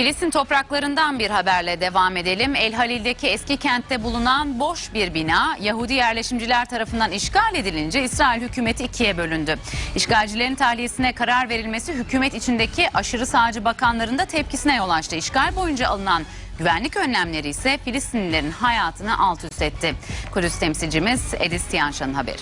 Filistin topraklarından bir haberle devam edelim. El Halil'deki eski kentte bulunan boş bir bina Yahudi yerleşimciler tarafından işgal edilince İsrail hükümeti ikiye bölündü. İşgalcilerin tahliyesine karar verilmesi hükümet içindeki aşırı sağcı bakanların da tepkisine yol açtı. İşgal boyunca alınan güvenlik önlemleri ise Filistinlilerin hayatını alt üst etti. Kudüs temsilcimiz Edis Tiyanşan'ın haberi.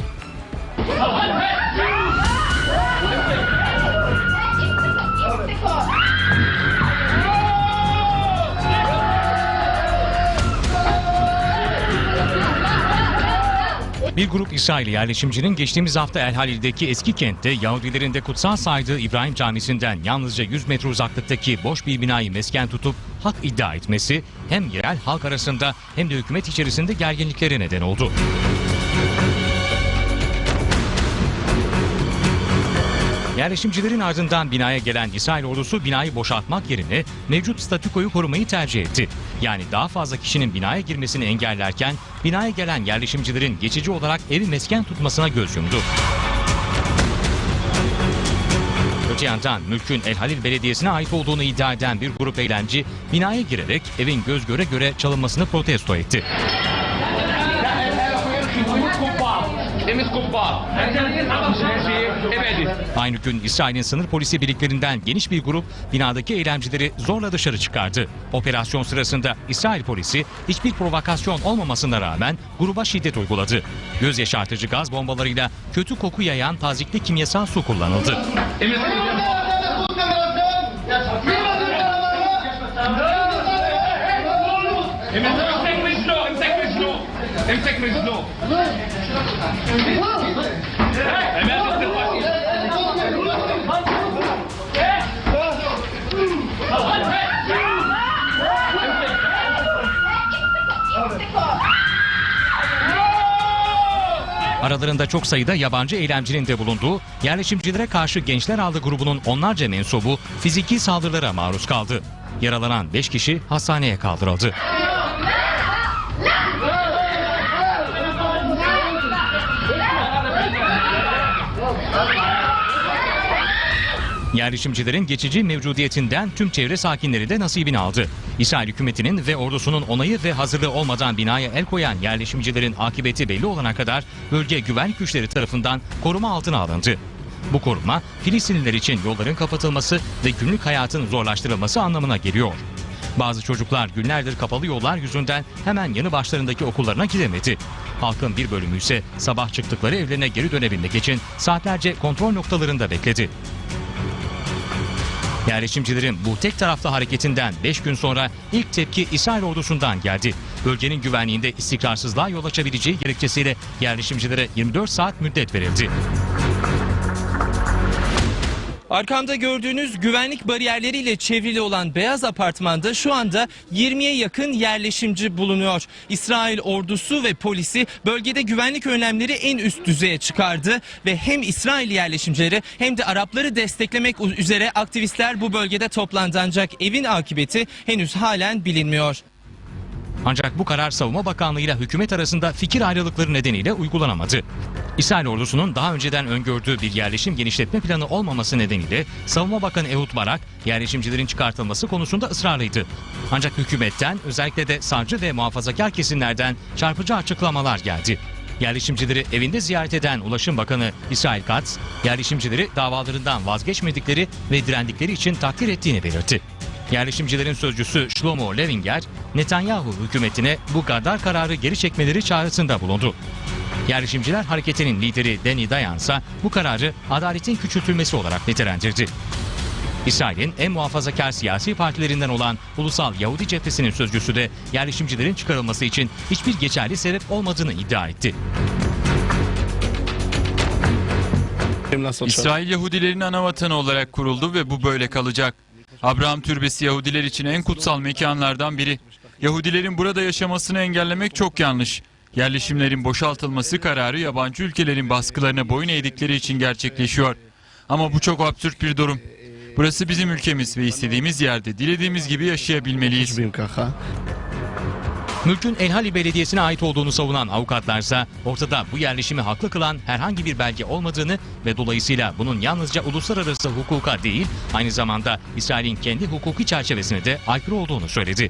Bir grup İsrail yerleşimcinin geçtiğimiz hafta El Halil'deki eski kentte Yahudilerin de kutsal saydığı İbrahim Camisi'nden yalnızca 100 metre uzaklıktaki boş bir binayı mesken tutup hak iddia etmesi hem yerel halk arasında hem de hükümet içerisinde gerginliklere neden oldu. Yerleşimcilerin ardından binaya gelen İsrail ordusu binayı boşaltmak yerine mevcut statükoyu korumayı tercih etti. Yani daha fazla kişinin binaya girmesini engellerken binaya gelen yerleşimcilerin geçici olarak evi mesken tutmasına göz yumdu. Öte yandan mülkün El Halil Belediyesi'ne ait olduğunu iddia eden bir grup eylemci binaya girerek evin göz göre göre çalınmasını protesto etti. temiz kubba. ebedi. Aynı gün İsrail'in sınır polisi birliklerinden geniş bir grup binadaki eylemcileri zorla dışarı çıkardı. Operasyon sırasında İsrail polisi hiçbir provokasyon olmamasına rağmen gruba şiddet uyguladı. Göz yaşartıcı gaz bombalarıyla kötü koku yayan tazikli kimyasal su kullanıldı. Temiz Emsek mevzu. Hemen bitir. Aralarında çok sayıda yabancı eylemcinin de bulunduğu, yerleşimcilere karşı Gençler Aldı grubunun onlarca mensubu fiziki saldırılara maruz kaldı. Yaralanan 5 kişi hastaneye kaldırıldı. Yerleşimcilerin geçici mevcudiyetinden tüm çevre sakinleri de nasibini aldı. İsrail hükümetinin ve ordusunun onayı ve hazırlığı olmadan binaya el koyan yerleşimcilerin akıbeti belli olana kadar bölge güvenlik güçleri tarafından koruma altına alındı. Bu koruma Filistinliler için yolların kapatılması ve günlük hayatın zorlaştırılması anlamına geliyor. Bazı çocuklar günlerdir kapalı yollar yüzünden hemen yanı başlarındaki okullarına gidemedi. Halkın bir bölümü ise sabah çıktıkları evlerine geri dönebilmek için saatlerce kontrol noktalarında bekledi. Yerleşimcilerin bu tek taraflı hareketinden 5 gün sonra ilk tepki İsrail ordusundan geldi. Bölgenin güvenliğinde istikrarsızlığa yol açabileceği gerekçesiyle yerleşimcilere 24 saat müddet verildi. Arkamda gördüğünüz güvenlik bariyerleriyle çevrili olan beyaz apartmanda şu anda 20'ye yakın yerleşimci bulunuyor. İsrail ordusu ve polisi bölgede güvenlik önlemleri en üst düzeye çıkardı ve hem İsrail yerleşimcileri hem de Arapları desteklemek üzere aktivistler bu bölgede toplandı ancak evin akıbeti henüz halen bilinmiyor. Ancak bu karar Savunma Bakanlığı ile hükümet arasında fikir ayrılıkları nedeniyle uygulanamadı. İsrail ordusunun daha önceden öngördüğü bir yerleşim genişletme planı olmaması nedeniyle Savunma Bakanı Ehud Barak yerleşimcilerin çıkartılması konusunda ısrarlıydı. Ancak hükümetten özellikle de sağcı ve muhafazakar kesimlerden çarpıcı açıklamalar geldi. Yerleşimcileri evinde ziyaret eden Ulaşım Bakanı İsrail Katz, yerleşimcileri davalarından vazgeçmedikleri ve direndikleri için takdir ettiğini belirtti. Yerleşimcilerin sözcüsü Shlomo Levinger, Netanyahu hükümetine bu gadar kararı geri çekmeleri çağrısında bulundu. Yerleşimciler hareketinin lideri Deni Dayan ise bu kararı adaletin küçültülmesi olarak nitelendirdi. İsrail'in en muhafazakar siyasi partilerinden olan Ulusal Yahudi Cephesi'nin sözcüsü de yerleşimcilerin çıkarılması için hiçbir geçerli sebep olmadığını iddia etti. İsrail Yahudilerin ana vatanı olarak kuruldu ve bu böyle kalacak. Abraham Türbesi Yahudiler için en kutsal mekanlardan biri. Yahudilerin burada yaşamasını engellemek çok yanlış. Yerleşimlerin boşaltılması kararı yabancı ülkelerin baskılarına boyun eğdikleri için gerçekleşiyor. Ama bu çok absürt bir durum. Burası bizim ülkemiz ve istediğimiz yerde dilediğimiz gibi yaşayabilmeliyiz. Mülkün Elhali Belediyesi'ne ait olduğunu savunan avukatlarsa ortada bu yerleşimi haklı kılan herhangi bir belge olmadığını ve dolayısıyla bunun yalnızca uluslararası hukuka değil aynı zamanda İsrail'in kendi hukuki çerçevesine de aykırı olduğunu söyledi.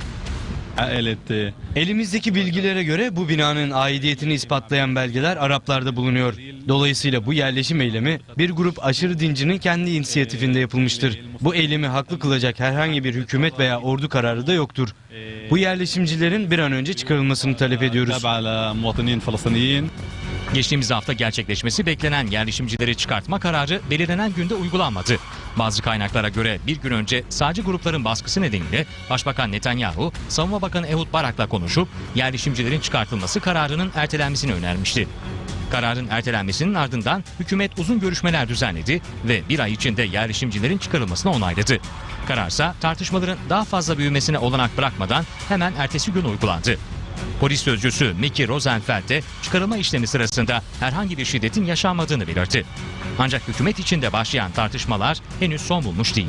Elette. Elimizdeki bilgilere göre bu binanın aidiyetini ispatlayan belgeler Araplarda bulunuyor. Dolayısıyla bu yerleşim eylemi bir grup aşırı dincinin kendi inisiyatifinde yapılmıştır. Bu eylemi haklı kılacak herhangi bir hükümet veya ordu kararı da yoktur. Bu yerleşimcilerin bir an önce çıkarılmasını talep ediyoruz. Geçtiğimiz hafta gerçekleşmesi beklenen yerleşimcileri çıkartma kararı belirlenen günde uygulanmadı. Bazı kaynaklara göre bir gün önce sadece grupların baskısı nedeniyle Başbakan Netanyahu, Savunma Bakanı Ehud Barak'la konuşup yerleşimcilerin çıkartılması kararının ertelenmesini önermişti. Kararın ertelenmesinin ardından hükümet uzun görüşmeler düzenledi ve bir ay içinde yerleşimcilerin çıkarılmasını onayladı. Kararsa tartışmaların daha fazla büyümesine olanak bırakmadan hemen ertesi gün uygulandı. Polis sözcüsü Mickey Rosenfeld de çıkarılma işlemi sırasında herhangi bir şiddetin yaşanmadığını belirtti. Ancak hükümet içinde başlayan tartışmalar henüz son bulmuş değil.